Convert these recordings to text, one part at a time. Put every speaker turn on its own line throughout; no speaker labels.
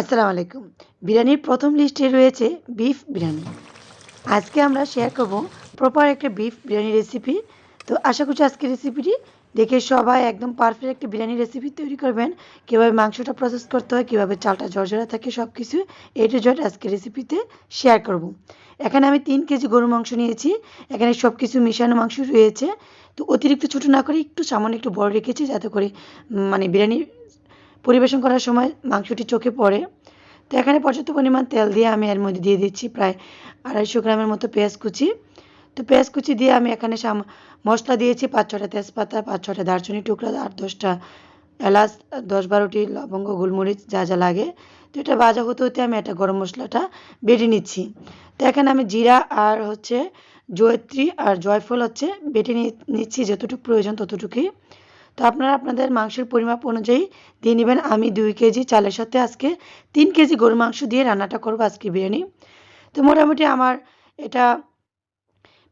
আসসালামু আলাইকুম। বিরিয়ানির প্রথম লিস্টে রয়েছে বিফ বিরিয়ানি। আজকে আমরা শেয়ার করব প্রপার একটা বিফ বিরিয়ানি রেসিপি তো আশা করছি আজকের রেসিপিটি দেখে সবাই একদম পারফেক্ট একটা বিরিয়ানি রেসিপি তৈরি করবেন। কীভাবে মাংসটা প্রসেস করতে হয়, কীভাবে চালটা ঝরঝরা থাকে সব কিছু এ টু জেড আজকের রেসিপিতে শেয়ার করব। এখানে আমি তিন কেজি গরুর মাংস নিয়েছি। এখানে সব কিছু মিশানো মাংস রয়েছে। তো অতিরিক্ত ছোটো না করে একটু সামান্য একটু বড় রেখেছি যাতে করে মানে বিরিয়ানি পরিবেশন করার সময় মাংসটি চোখে পড়ে। তো এখানে পর্যাপ্ত পরিমাণ তেল দিয়ে আমি এর মধ্যে দিয়ে দিচ্ছি প্রায় আড়াইশো গ্রামের মতো পেঁয়াজ কুচি। তো পেঁয়াজ কুচি দিয়ে আমি এখানে মশলা দিয়েছি পাঁচ ছটা তেজপাতা, পাঁচ ছটা দারচিনি টুকরা আট দশটা এলাচ, দশ বারোটি লবঙ্গ, গোলমরিচ, যা যা লাগে। তো এটা ভাজা হতে হতে আমি একটা গরম মশলাটা বেটে নিচ্ছি। তো এখানে আমি জিরা আর হচ্ছে জয়ত্রী আর জয়ফল হচ্ছে বেটে নিচ্ছি, যতটুকু প্রয়োজন ততটুকুই। তো আপনারা আপনাদের মাংসের পরিমাপ অনুযায়ী দিয়ে নেবেন। আমি দুই কেজি চালের সাথে আজকে তিন কেজি গরুর মাংস দিয়ে রান্নাটা করব আজকে বিরিয়ানি। তো মোটামুটি আমার এটা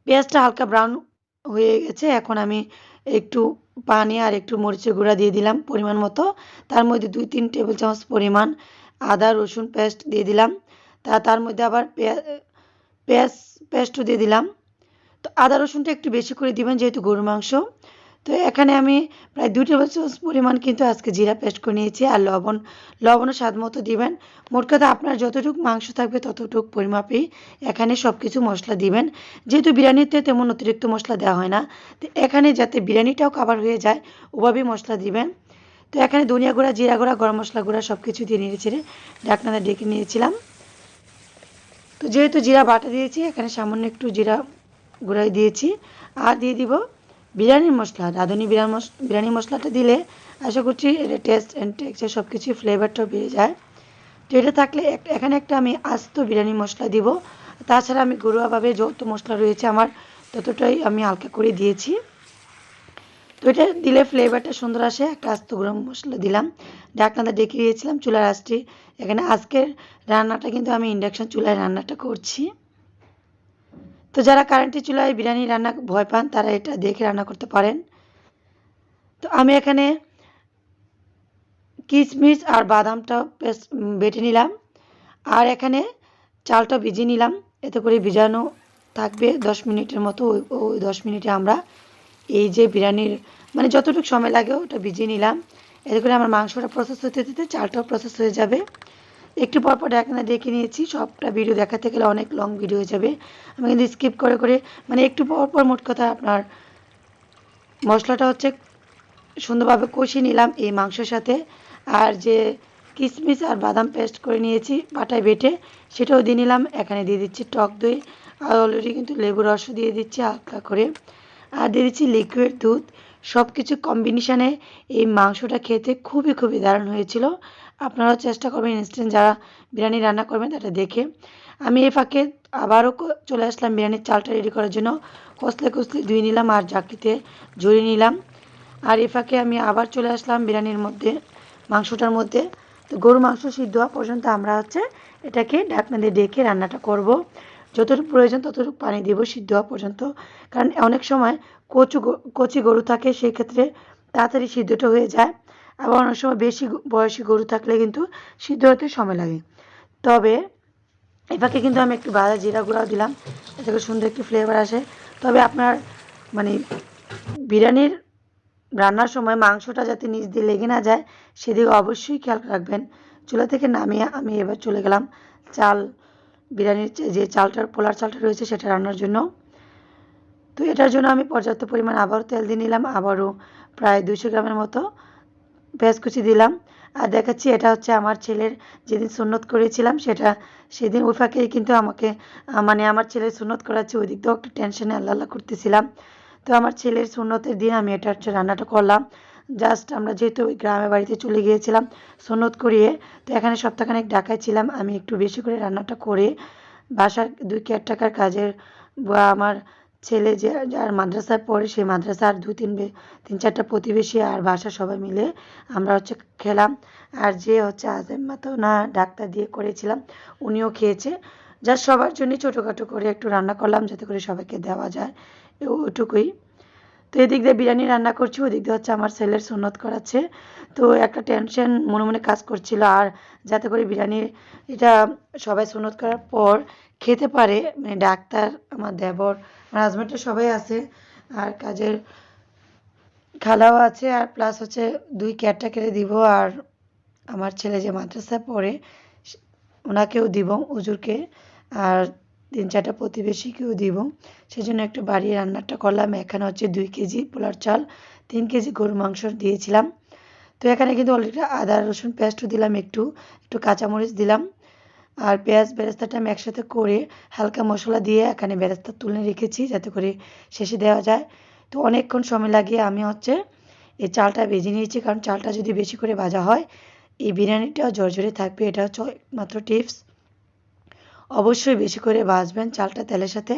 পেঁয়াজটা হালকা ব্রাউন হয়ে গেছে। এখন আমি একটু পানি আর একটু মরিচের গুঁড়া দিয়ে দিলাম পরিমাণ মতো। তার মধ্যে দুই তিন টেবিল চামচ পরিমাণ আদা, রসুন পেস্ট দিয়ে দিলাম। তা তার মধ্যে আবার পেঁয়াজ, পেস্টও দিয়ে দিলাম। তো আদা, রসুনটা একটু বেশি করে দিবেন যেহেতু গরুর মাংস। তো এখানে আমি প্রায় দুই টেবিল চামচ পরিমাণ কিন্তু আজকে জিরা পেস্ট করে নিয়েছি আর লবণ, লবণও স্বাদ মতো দিবেন। মোট কথা আপনার যতটুকু মাংস থাকবে ততটুকু পরিমাপেই এখানে সব কিছু মশলা দিবেন। যেহেতু বিরিয়ানিতে তেমন অতিরিক্ত মশলা দেওয়া হয় না, তো এখানে যাতে বিরিয়ানিটাও কাভার হয়ে যায়, ওভাবেই মশলা দিবেন। তো এখানে ধনিয়া গুঁড়া, জিরা গুঁড়া, গরম মশলা গুঁড়া সব কিছু দিয়ে নিয়েছি ডাকনাতে ডেকে নিয়েছিলাম। তো যেহেতু জিরা বাটা দিয়েছি, এখানে সামান্য একটু জিরা গুঁড়াই দিয়েছি। আর দিয়ে দিব বিরিয়ানির মশলা, রাঁধুনি বিরিয়ানি মশ বিরিয়ানি মশলাটা দিলে আশা করছি এটা টেস্ট অ্যান্ড টেক্সচার সব কিছুই ফ্লেভারটাও বেড়ে যায়। তো এটা থাকলে এখানে একটা আমি আস্ত বিরিয়ানি মশলা দিব। তাছাড়া আমি ঘরোয়াভাবে যত মশলা রয়েছে আমার ততটাই আমি হালকা করে দিয়েছি। তো এটা দিলে ফ্লেভারটা সুন্দর আসে, একটা আস্ত গরম মশলা দিলাম। ঢাকনাটা ডেকে দিয়েছিলাম চুলার আঁচটি। এখানে আজকের রান্নাটা কিন্তু আমি ইন্ডাকশন চুলায় রান্নাটা করছি। তো যারা কারেন্টের চুলায় বিরিয়ানি রান্না ভয় পান, তারা এটা দেখে রান্না করতে পারেন। তো আমি এখানে কিশমিশ আর বাদামটা পেস্ট বেটে নিলাম। আর এখানে চালটা ভিজিয়ে নিলাম। এতে করে ভিজানো থাকবে দশ মিনিটের মতো। ওই দশ মিনিটে আমরা এই যে বিরিয়ানির মানে যতটুকু সময় লাগে ওটা ভিজিয়ে নিলাম। এতে করে আমার মাংসটা প্রসেস হতে হতে চালটাও প্রসেস হয়ে যাবে। একটু পর পর ঢাকনা দেখে নিয়েছি, সবটা ভিডিও দেখাতে গেলে অনেক লং ভিডিও হয়ে যাবে। আমি কিন্তু স্কিপ করে করে মানে একটু পর পর মোট কথা আপনার মশলাটা হচ্ছে সুন্দরভাবে কষিয়ে নিলাম এই মাংসের সাথে। আর যে কিশমিশ আর বাদাম পেস্ট করে নিয়েছি পাটায় বেটে, সেটাও দিয়ে নিলাম। এখানে দিয়ে দিচ্ছি টক দই, আর অলরেডি কিন্তু লেবু রসও দিয়ে দিচ্ছি হালকা করে। আর দিয়ে দিচ্ছি লিকুইড দুধ। সব কিছু কম্বিনেশানে এই মাংসটা খেতে খুবই খুবই দারুণ হয়েছিল। আপনারাও চেষ্টা করবেন ইনস্ট্যান্ট যারা বিরিয়ানি রান্না করবেন তাটা দেখে। আমি এই ফাঁকে আবারও চলে আসলাম বিরিয়ানির চালটা রেডি করার জন্য। কষলে কষলে ধুয়ে নিলাম আর জাকিতে জড়িয়ে নিলাম। আর এই ফাঁকে আমি আবার চলে আসলাম বিরিয়ানির মধ্যে, মাংসটার মধ্যে। তো গরু মাংস সিদ্ধ হওয়া পর্যন্ত আমরা হচ্ছে এটাকে ঢাকনা দিয়ে ডেকে রান্নাটা করব। যতটুকু প্রয়োজন ততটুকু পানি দেবো সিদ্ধ হওয়া পর্যন্ত। কারণ অনেক সময় কচু কচি গরু থাকে, সেই ক্ষেত্রে তাড়াতাড়ি সিদ্ধটা হয়ে যায়। আবার অনেক সময় বেশি বয়সী গরু থাকলে কিন্তু সিদ্ধ হতে সময় লাগে। তবে এটাকে কিন্তু আমি একটু বাদা জিরা গুঁড়াও দিলাম। এতে করে সুন্দর একটু ফ্লেভার আসে। তবে আপনার মানে বিরিয়ানির রান্নার সময় মাংসটা যাতে নিচ দিয়ে লেগে না যায়, সেদিকে অবশ্যই খেয়াল রাখবেন। চুলা থেকে নামিয়ে আমি এবার চলে গেলাম চাল বিরিয়ানির যে- চালটার পোলার চালটা রয়েছে সেটা রান্নার জন্য। তো এটার জন্য আমি পর্যাপ্ত পরিমাণ আবারও তেল দিয়ে নিলাম। আবারও প্রায় দুশো গ্রামের মতো কুচি দিলাম। আর দেখাচ্ছি, এটা হচ্ছে আমার ছেলের যেদিন সুন্নত করেছিলাম, সেটা সেদিন ওই ফাঁকেই কিন্তু আমাকে মানে আমার ছেলের সুন্নত করাচ্ছে, ওই দিক দিয়েও একটু টেনশনে আল্লাহ আল্লাহ করতেছিলাম। তো আমার ছেলের সুন্নতের দিন আমি এটা হচ্ছে রান্নাটা করলাম। জাস্ট আমরা যেহেতু ওই গ্রামের বাড়িতে চলে গিয়েছিলাম সুন্নত করিয়ে, তো এখানে সপ্তাহখানেক ঢাকায় ছিলাম, আমি একটু বেশি করে রান্নাটা করে বাসার দুই কেয়ারটাকার কাজের, বা আমার ছেলে যে যার মাদ্রাসায় পড়ে, সেই মাদ্রাসার দু, তিন তিন চারটা প্রতিবেশী আর বাসা সবাই মিলে আমরা হচ্ছে খেলাম। আর যে হচ্ছে আজেম্মা তো না ডাক্তার দিয়ে করেছিলাম, উনিও খেয়েছে। যা সবার জন্য ছোটোখাটো করে একটু রান্না করলাম, যাতে করে সবাইকে দেওয়া যায়। ওটুকুই। তো এদিক দিয়ে বিরিয়ানি রান্না করছি, ওদিক দিয়ে হচ্ছে আমার ছেলের সুন্নত করাচ্ছে। তো একটা টেনশন মনে মনে কাজ করছিল। আর যাতে করে বিরিয়ানি এটা সবাই সুন্নত করার পর খেতে পারে মানে ডাক্তার, আমার দেবর, আমার হাজব্যান্ডটা সবাই আছে। আর কাজের খালাও আছে, আর প্লাস হচ্ছে দুই ক্যাটটা কেটে দিব, আর আমার ছেলে যে মাদ্রাসায় পড়ে, ওনাকেও দিব, হুজুরকে। আর তিন চারটা প্রতিবেশীকেও দিব। সেজন্য একটু বাড়িয়ে রান্নাটা করলাম। এখানে হচ্ছে দুই কেজি পোলার চাল, তিন কেজি গরু মাংস দিয়েছিলাম। তো এখানে কিন্তু অলরেডি আদা, রসুন, পেস্টও দিলাম একটু একটু কাঁচামরিচ দিলাম। আর পেঁয়াজ বেরেস্তাটা আমি একসাথে করে হালকা মশলা দিয়ে এখানে বেরেস্তা তুলে রেখেছি যাতে করে শেষে দেওয়া যায়। তো অনেকক্ষণ সময় লাগিয়ে আমি হচ্ছে এই চালটা ভেজে নিয়েছি। কারণ চালটা যদি বেশি করে ভাজা হয়, এই বিরিয়ানিটাও জর্জরে থাকবে। এটা হচ্ছে মাত্র টিপস। অবশ্যই বেশি করে ভাজবেন চালটা তেলের সাথে।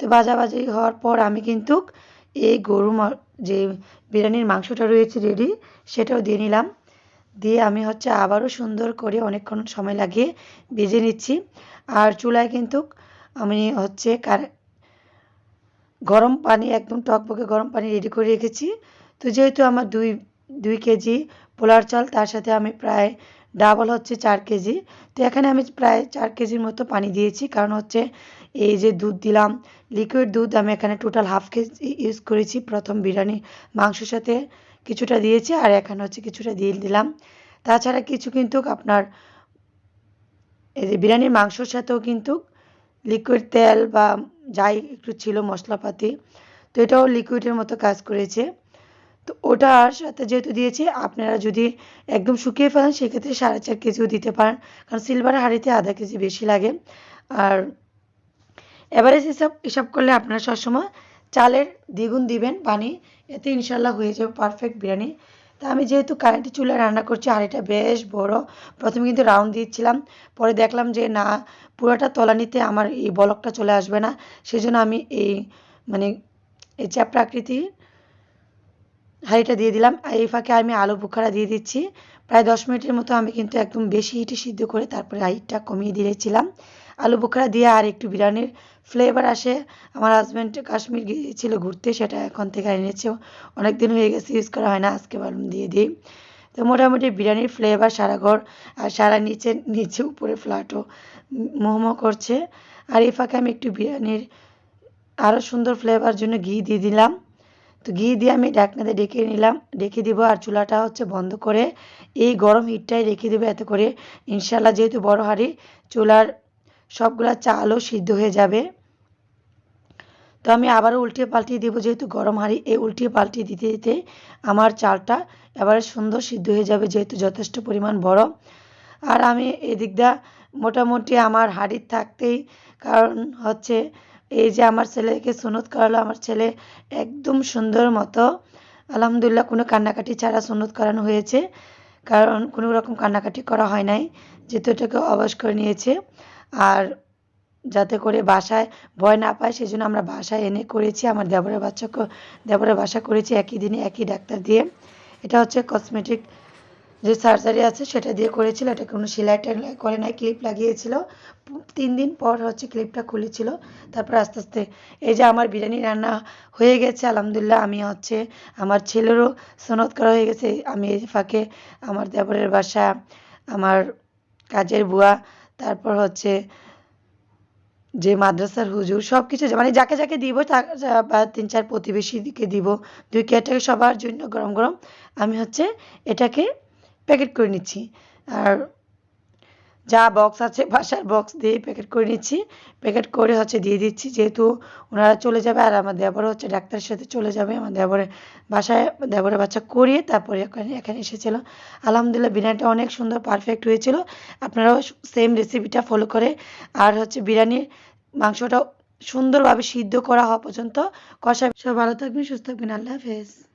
তো ভাজাভাজি হওয়ার পর আমি কিন্তু এই গরু যে বিরিয়ানির মাংসটা রয়েছে রেডি সেটাও দিয়ে নিলাম। দিয়ে আমি হচ্ছে আবারও সুন্দর করে অনেকক্ষণ সময় লাগিয়ে ভেজে নিচ্ছি। আর চুলায় কিন্তু আমি হচ্ছে কার গরম পানি, একদম টকবকে গরম পানি রেডি করে রেখেছি। তো যেহেতু আমার দুই দুই কেজি পোলার চাল, তার সাথে আমি প্রায় ডাবল হচ্ছে চার কেজি। তো এখানে আমি প্রায় চার কেজির মতো পানি দিয়েছি। কারণ হচ্ছে এই যে দুধ দিলাম লিকুইড দুধ আমি এখানে টোটাল হাফ কেজি ইউজ করেছি। প্রথম বিরিয়ানি মাংসের সাথে কিছুটা দিয়েছি আর এখানে হচ্ছে কিছুটা দিয়ে দিলাম। তাছাড়া কিছু কিন্তু আপনার এই যে বিরিয়ানির মাংসর সাথেও কিন্তু লিকুইড তেল বা যাই একটু ছিল মশলাপাতি, তো এটাও লিকুইডের মতো কাজ করেছে। তো ওটার সাথে যেহেতু দিয়েছি, আপনারা যদি একদম শুকিয়ে ফেলেন, সেক্ষেত্রে সাড়ে চার কেজিও দিতে পারেন। কারণ সিলভারের হাঁড়িতে আধা কেজি বেশি লাগে। আর এভারেজ হিসাব হিসাব করলে আপনারা সবসময় চালের দ্বিগুণ দিবেন পানি। এতে ইনশাল্লাহ হয়ে যাবে পারফেক্ট বিরিয়ানি। তা আমি যেহেতু কারেন্টের চুলায় রান্না করছি হাঁড়িটা বেশ বড়। প্রথমে কিন্তু রাউন্ড দিচ্ছিলাম পরে দেখলাম যে না, পুরোটা তলানিতে আমার এই বলকটা চলে আসবে না। সেজন্য আমি এই মানে এই চ্যাপ্টা আকৃতির হাঁড়িটা দিয়ে দিলাম। আর এই ফাঁকে আমি আলু বোখারা দিয়ে দিচ্ছি। প্রায় দশ মিনিটের মতো আমি কিন্তু একদম বেশি হিটে সিদ্ধ করে তারপরে হাইটটা কমিয়ে দিয়েছিলাম। আলু বোখারা দিয়ে আর একটু বিরিয়ানির ফ্লেভার আসে। আমার হাজব্যান্ড কাশ্মীর গিয়েছিল ঘুরতে, সেটা এখন থেকে এনেছে। অনেক দিন হয়ে গেছে ইউজ করা হয় না, আজকে ভাবলাম দিয়ে দিই। তো মোটামুটি বিরিয়ানির ফ্লেভার সারা ঘর আর সারা নিচে নিচে উপরে ফ্ল্যাটও মোমো করছে। আর এই ফাঁকে আমি একটু বিরিয়ানির আরও সুন্দর ফ্লেভার জন্য ঘি দিয়ে দিলাম। তো ঘি দিয়ে আমি ঢাকনাতে ডেকে নিলাম। ডেকে দিব আর চুলাটা হচ্ছে বন্ধ করে। এই গরম হিটটাই রেখে দেবো এতে করে। ইনশাল্লাহ যেহেতু বড় হাঁড়ি, চুলার সবগুলা চালও সিদ্ধ হয়ে যাবে। তো আমি আবারও উল্টিয়ে পাল্টিয়ে দেবো যেহেতু গরম হাঁড়ি, এই উল্টিয়ে পাল্টিয়ে দিতে দিতে আমার চালটা এবারে সুন্দর সিদ্ধ হয়ে যাবে যেহেতু যথেষ্ট পরিমাণ বড় আর আমি এদিকটা মোটামুটি আমার হাঁড়ির থাকতেই কারণ হচ্ছে এই যে আমার ছেলেকে সুনত করালো, আমার ছেলে একদম সুন্দর মতো, আলহামদুলিল্লাহ কোনো কান্নাকাটি ছাড়া সুনত করানো হয়েছে, কারণ কোনো রকম কান্নাকাটি করা হয় নাই, যেহেতু এটাকে অবশ করে নিয়েছে, আর যাতে করে বাসায় ভয় না পায় সেই জন্য আমরা বাসায় এনে করেছি, আমার দেবরের বাচ্চাকে দেবরের বাসা করেছি, একই দিনে একই ডাক্তার দিয়ে। এটা হচ্ছে কসমেটিক যে সার্জারি আছে সেটা দিয়ে করেছিল, এটা কোনো সেলাই টেলাই করে নাই ক্লিপ লাগিয়েছিল। তিন দিন পর হচ্ছে ক্লিপটা খুলেছিল। তারপর আস্তে আস্তে এই যে আমার বিরিয়ানি রান্না হয়ে গেছে, আলহামদুলিল্লাহ আমি হচ্ছে আমার ছেলেরও সনদ করা হয়ে গেছে। আমি এই ফাঁকে আমার দেবরের বাসা, আমার কাজের বুয়া, তারপর হচ্ছে যে মাদ্রাসার হুজুর সব কিছু মানে যাকে যাকে দিব বা তিন চার প্রতিবেশীকে দিব, দুই ক্যাটাকে সবার জন্য গরম গরম। আমি হচ্ছে এটাকে প্যাকেট করে নিচ্ছি। আর যা বক্স আছে, বাসার বক্স দিয়ে প্যাকেট করে নিচ্ছি। প্যাকেট করে হচ্ছে দিয়ে দিচ্ছি, যেহেতু ওনারা চলে যাবে আর আমার দেবর হচ্ছে ডাক্তারের সাথে চলে যাবে। আমার দেবরের বাসায় দেবরের বাচ্চা করিয়ে তারপরে এখানে এখানে এসেছিল। আলহামদুলিল্লাহ, বিরিয়ানিটা অনেক সুন্দর পারফেক্ট হয়েছিল। আপনারাও সেম রেসিপিটা ফলো করে। আর হচ্ছে বিরিয়ানির মাংসটা সুন্দরভাবে সিদ্ধ করা হওয়া পর্যন্ত। কষা সব ভালো থাকবেন, সুস্থ থাকবেন। আল্লাহ হাফেজ।